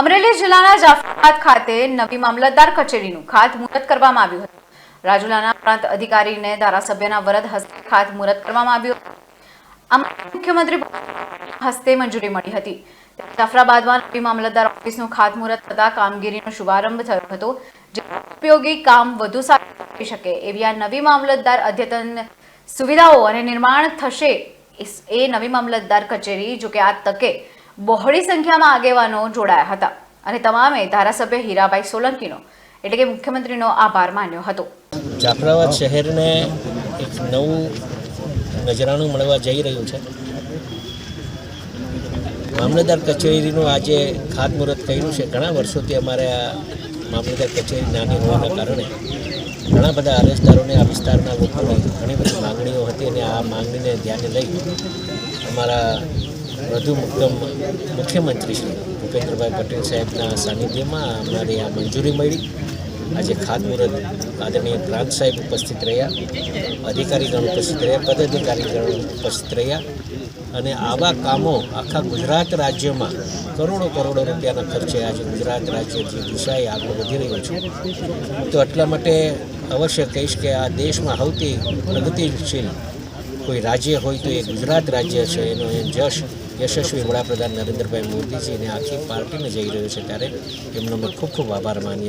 અમરેલી જિલ્લાના જાફરાબાદ ખાતે નવી મામલતદાર કચેરીનું ખાતમુહૂર્ત કરવામાં આવ્યું હતું. રાજુલાના પ્રાંત અધિકારીને ધારાસભ્યના વરદ હસ્તે ખાતમુહૂર્ત કરવામાં આવ્યું આમાં મુખ્યમંત્રી હસ્તે મંજૂરી મળી હતી. જાફરાબાદમાં નવી મામલતદાર ઓફિસનું ખાતમુહૂર્ત થતાં કામગીરીનો શુભારંભ થયો હતો, જે ઉપયોગી કામ વધુ સારું થઈ શકે એવી આ નવી મામલતદાર અદ્યતન સુવિધાઓ અને નિર્માણ થશે, એ- નવી મામલતદાર કચેરી જો કે આ તકે બહોળી સંખ્યામાં આગેવાનો જોડાયા હતા અને તમામે ધારાસભ્ય હીરાભાઈ સોલંકીનો, એટલે કે મુખ્યમંત્રીનો આભાર માન્યો હતો. જાફરાબાદ શહેરને એક નવું નજરાણું મળવા જઈ રહ્યું છે. મામલતદાર કચેરીનું આજે ખાતમુહૂર્ત કર્યું છે. ઘણા વર્ષોથી અમારે આ મામલતદાર કચેરી નાની હોવાના કારણે ઘણા બધા અરજદારોને આ વિસ્તારના લોકોને ઘણી બધી માંગણીઓ હતી અને આ માંગણીને ધ્યાને લઈ અમારા વધુ મુખ્યમંત્રી શ્રી ભૂપેન્દ્રભાઈ પટેલ સાહેબના સાનિધ્યમાં અમારી આ મંજૂરી મળી. આજે ખાતમુહૂર્ત આદરણીય પ્રાંત સાહેબ ઉપસ્થિત રહ્યા, અધિકારીગણ ઉપસ્થિત રહ્યા, પદાધિકારીગણ ઉપસ્થિત રહ્યા અને આવા કામો આખા ગુજરાત રાજ્યમાં કરોડો કરોડો રૂપિયાના ખર્ચે આજે ગુજરાત રાજ્ય જે દિશાએ આગળ વધી રહ્યું છે. તો એટલા માટે અવશ્ય કહીશ કે આ દેશમાં સૌથી પ્રગતિશીલ કોઈ રાજ્ય હોય તો એ ગુજરાત રાજ્ય છે, એનો એ જશ યશસ્વી વડાપ્રધાન નરેન્દ્રભાઈ મોદીજી અને આખી પાર્ટીને જઈ રહ્યો છે ત્યારે એમનો અમે ખૂબ ખૂબ આભાર માનીએ